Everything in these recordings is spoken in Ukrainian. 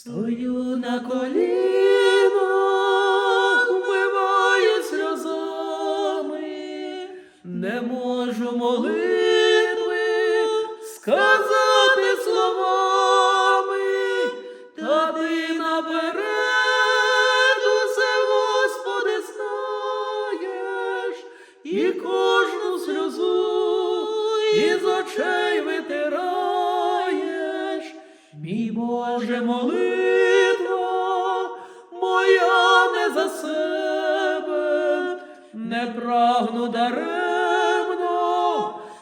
Стою на колінах, вмиваю сльозами, не можу молитви сказати словами, та ти наперед усе, Господи, знаєш, і кожну сльозу із очей витираєш. Мій Боже, молитва не прагну даремно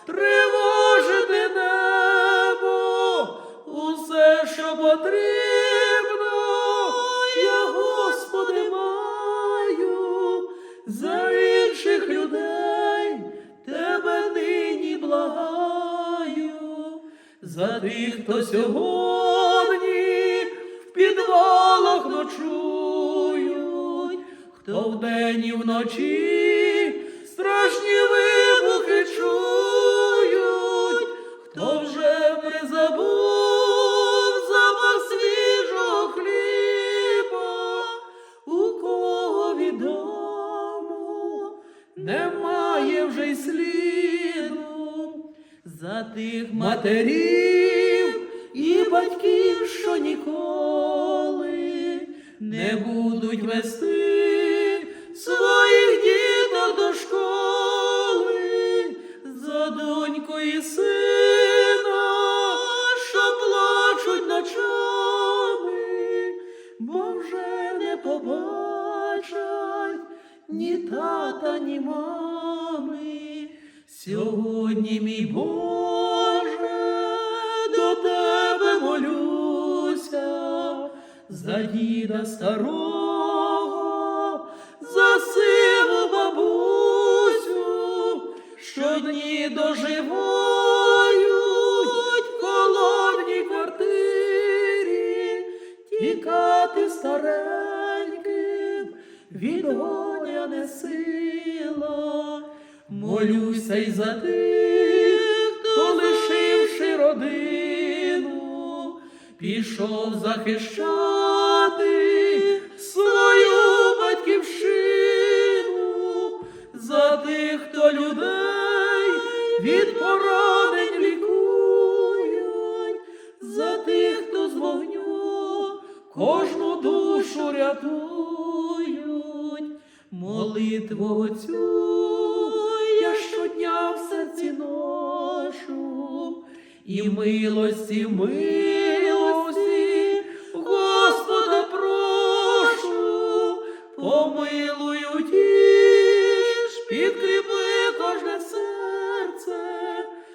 тривожити небо, усе, що потрібно, я, Господи, маю. За інших людей, тебе нині благаю. За тих, хто сьогодні хто вдень і вночі страшні вибухи чують, хто вже призабув запах свіжого хліба, у кого відомо? Немає вже й сліду. За тих матерів і батьків, що ніколи не будуть вести тата, ні мами. Сьогодні, мій Боже, до тебе молюся, за діда старого, за сиву бабусю, що дні доживають в холодній квартирі, тікати стареньким від горя не сила. Молюся й за тих, хто лишивши родину, пішов захищати свою батьківщину, за тих, хто людей від поранень лікують, за тих, хто з вогню кожну душу рятують, молитву цю я щодня в серці ношу, і милості, милості, Господа прошу, помилуй утіш, підкріпи кожне серце,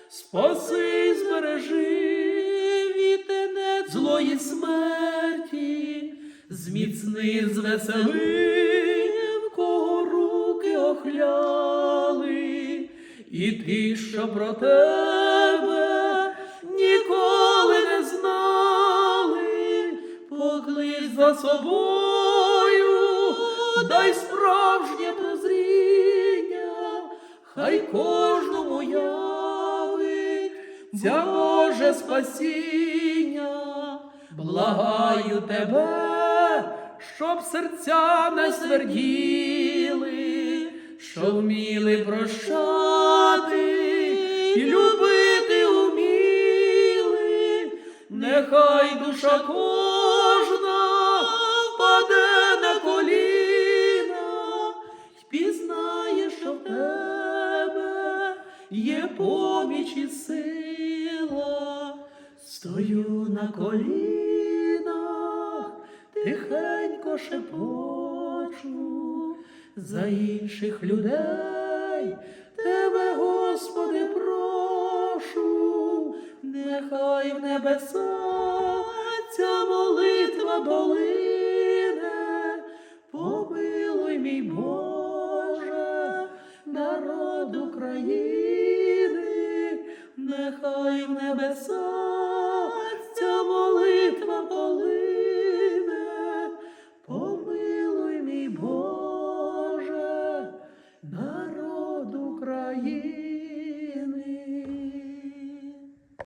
спаси, збережи злої смерті, зміцни, звесели, в кого руки охляли, і ти, що про тебе ніколи не знали, поклич за собою, дай справжнє прозріння, хай кожному явить ця Боже спасіння, благаю тебе, щоб серця не сверділи, що вміли прощати і любити уміли, нехай душа кожна впаде на коліна, пізнає, що в тебе є поміч і сила, стою на колінах, тихенько шепочу за інших людей, тебе, Господи, прошу, нехай в небеса ця молитва долине, помилуй, мій Боже, народ України, нехай в небеса ця молитва полине.